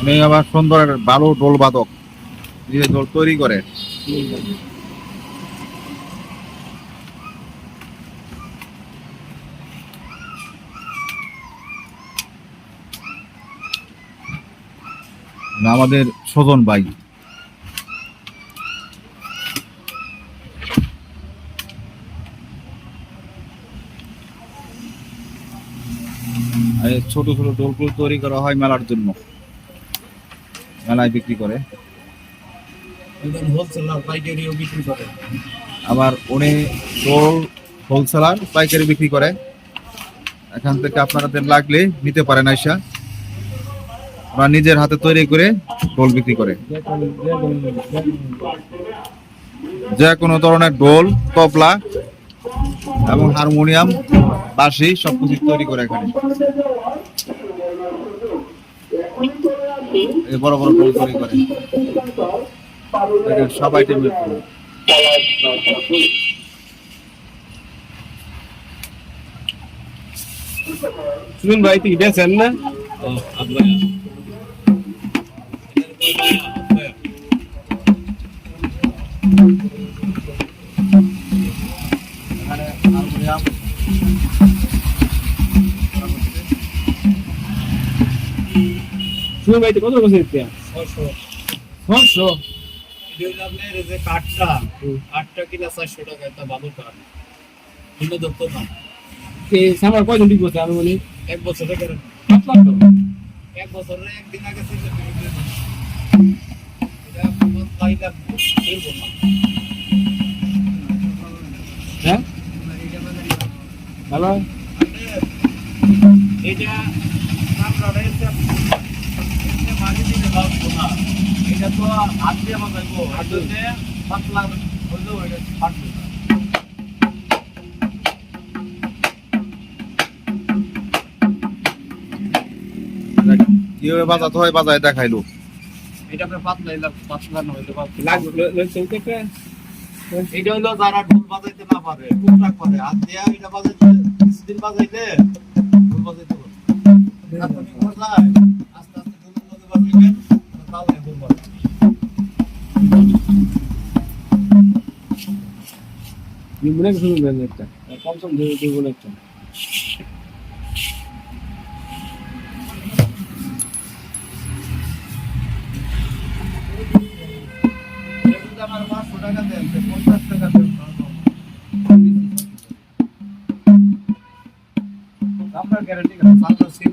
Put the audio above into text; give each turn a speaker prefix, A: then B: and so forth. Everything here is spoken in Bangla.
A: উনি আবার সুন্দর ভালো ডোল বাদক। নিজে ডোল তৈরি করে। আমাদের স্বজন ভাই। ছোট ছোট ডোলগুলো তৈরি করা হয় মেলার জন্য। মেলায় বিক্রি করে। আবার উনি ডোল হোলসেলার পাইকারি বিক্রি করে। এখান থেকে আপনাদের লাগলে নিতে পারেন আইসা। ওরা নিজের হাতে তৈরি করে ডোল বিক্রি করে। যে কোনো ধরনের ডোল তবলা এবং হারমোনিয়াম বাঁশি সবকিছু তৈরি করে এখানে। বড় বড় ডোল তৈরি করে। দেখেন, সব আইটেমের
B: শুনুন ভাই তুই বেছেন না?
A: এখানে হারমোনিয়াম
B: শুনুন ভাই তুই কত বছর ইচ্ছে
C: ছশো যে কাঠটা কাঠটা কিনা চারশো টাকা একটা ভালো কাঠ কিন্তু ধরতো না
B: এই সামার কয়জন ঠিক বলছে আমি বলি
C: এক বছর এক বছরের একদিন আগে ছিল
B: হ্যাঁ ভালো
C: এটা মারি দিলে ভাববো না এটা তো হাত দিয়ে বাজাইবো হাত পাতলা হইলেও এটা ফাটবে
A: কীভাবে বাজাতে হয় বাজায় দেখাইলো।
C: এটা আপনার পাতলা এলাম পাতলা না হইলে
B: লাগবে
C: এটা হইল যারা ঢোল বাজাইতে না পারে টুকটাক পারে। হাত দিয়া এটা বাজাইতে কিছুদিন বাজাইলে ঢোল বাজাইতে পারে।
B: ইমরান শুরু একটা কমসম ধরে ধরে বলে একটা
C: আমার টাকা দেন টাকা আপনার গ্যারান্টি আপনার সিল